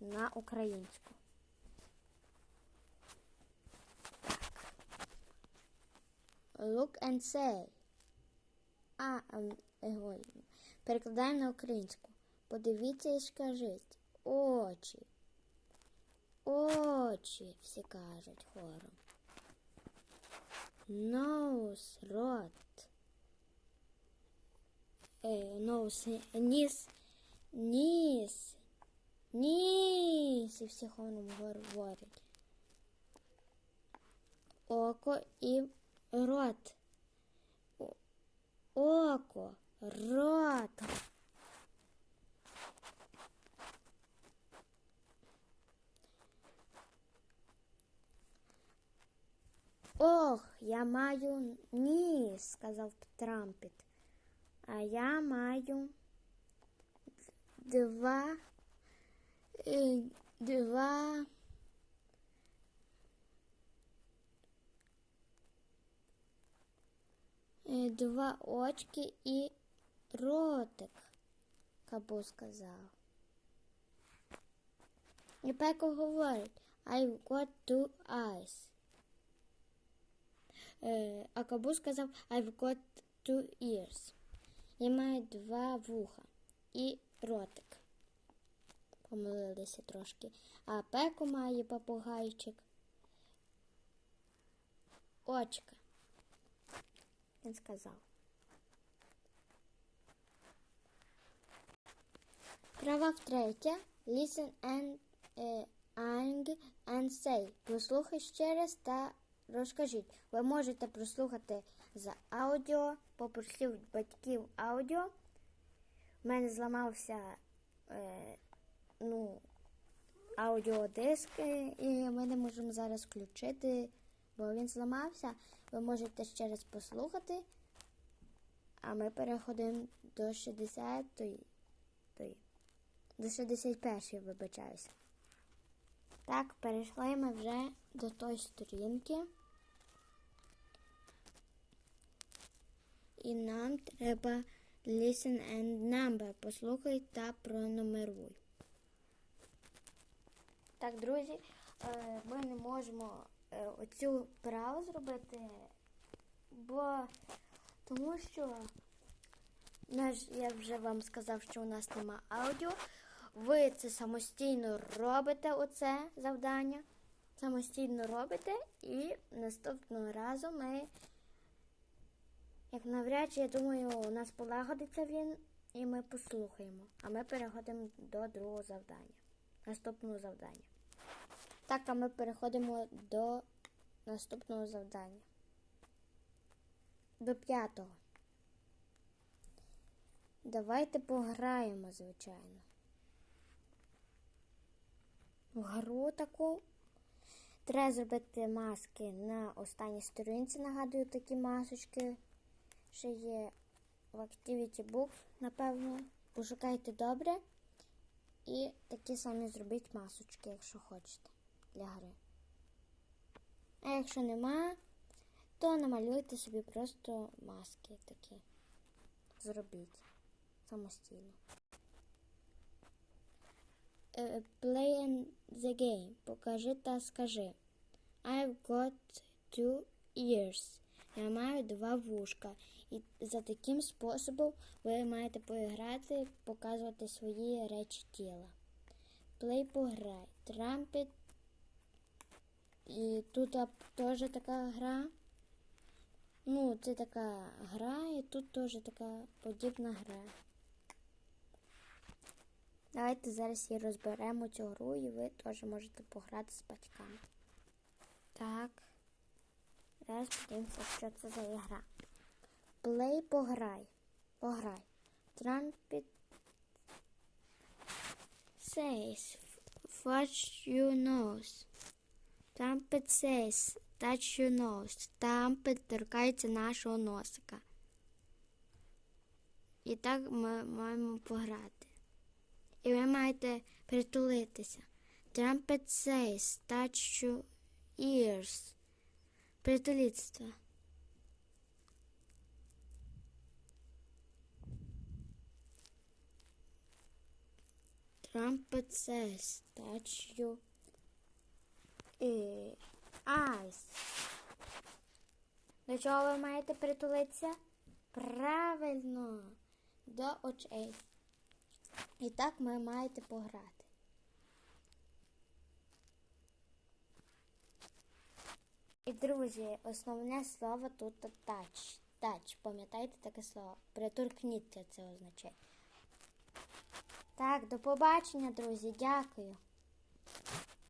на українську. Look and say. А, ем, перекладаємо на українську. Подивіться і скажіть. Очі. Очі, всі кажуть хором. Nose, рот. Е, ніс, ніс, ніс. І всі хором говорять. Око і рот. Око, рот. Ох, я маю ніс, сказав Трампіт. А я маю два, два, е, два очки і ротик, Кабу сказав. І Пеко говорить, I've got two eyes. Е, а Кабу сказав I've got two ears. Я маю два вуха і ротик. Помилилися трошки. А Пеко має попугайчик. Очка. Він сказав. Права втретя. Listen and, е, and, and say. Послухай ще раз та розкажіть. Ви можете прослухати за аудіо, попросив батьків аудіо. У мене зламався е, ну, аудіодиск, і ми не можемо зараз включити, бо він зламався. Ви можете ще раз послухати. А ми переходимо до 60-ї. До 61-ї, вибачаюся. Так, перейшли ми вже до тої сторінки. І нам треба listen and number. Послухай та пронумеруй. Так, друзі, е, ми не можемо е, оцю вправу зробити, бо тому що я вже вам сказав, що у нас нема аудіо. Ви це самостійно робите оце завдання. Самостійно робите, і наступного разу ми, як навряд чи, я думаю, у нас полагодиться він, і ми послухаємо. А ми переходимо до другого завдання. Наступного завдання. Так, а ми переходимо до наступного завдання. До п'ятого. Давайте пограємо, звичайно. В гру таку. Треба зробити маски на останній сторінці. Нагадую, такі масочки ще є в Activity Book, напевно. Пошукайте добре. І такі самі зробіть масочки, якщо хочете, для гри. А якщо нема, то намалюйте собі просто маски такі. Зробіть самостійно. Е, Play the game. Покажи та скажи. I've got two ears. Я маю два вушка. І за таким способом ви маєте поіграти, показувати свої речі тіла. Play пограй. Trumpet. І тут теж така гра. Ну, це така гра, і тут теж така подібна гра. Давайте зараз і розберемо цю гру, і ви теж можете пограти з батьками. Так. Зараз подивимося, що це за ігра. Play пограй. Пограй. Trumpet says touch your nose. Trumpet says touch your nose. Trumpet торкається нашого носика. І так ми маємо пограти. І ви маєте притулитися. Trumpet says, touch your ears. Trumpet says, touch. І... Eyes. До чого ви маєте притулитися? Правильно, до очей. І так ви маєте пограти. І, друзі, основне слово тут тач. Тач. Пам'ятаєте таке слово? Приторкніться це означає. Так, до побачення, друзі. Дякую.